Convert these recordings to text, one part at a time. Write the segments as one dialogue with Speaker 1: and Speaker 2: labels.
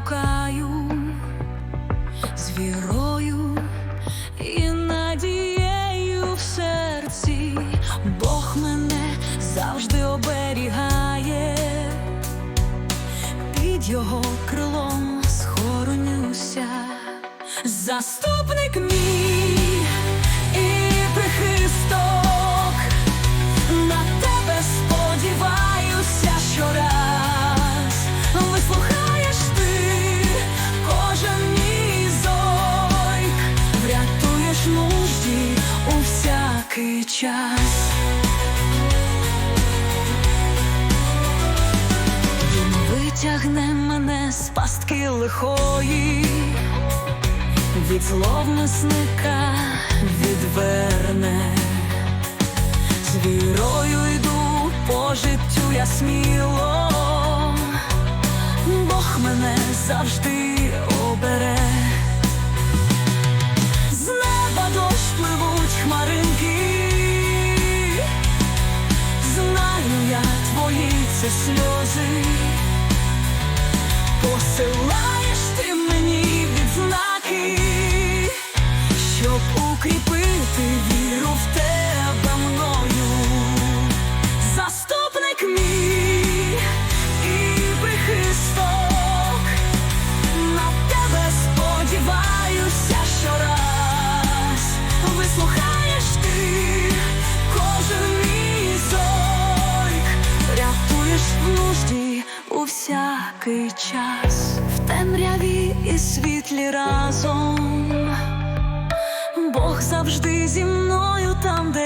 Speaker 1: шукаю з вірою і надією в серці, Бог мене завжди оберігає, під його крилом схоронюся, заступник мій. Час. Він витягне мене з пастки лихої, від зловмисника відверне, з вірою йду по життю я сміло, Бог мене завжди це сльози, в у всякий час, в темряві і світлі разом. Бог завжди зі мною там, де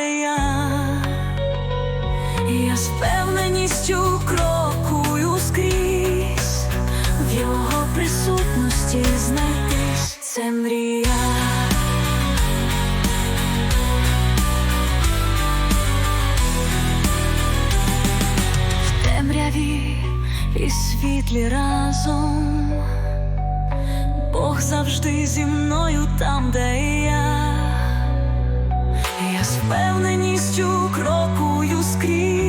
Speaker 1: і світлі разом. Бог завжди зі мною там, де я. Я з впевненістю крокую скрізь,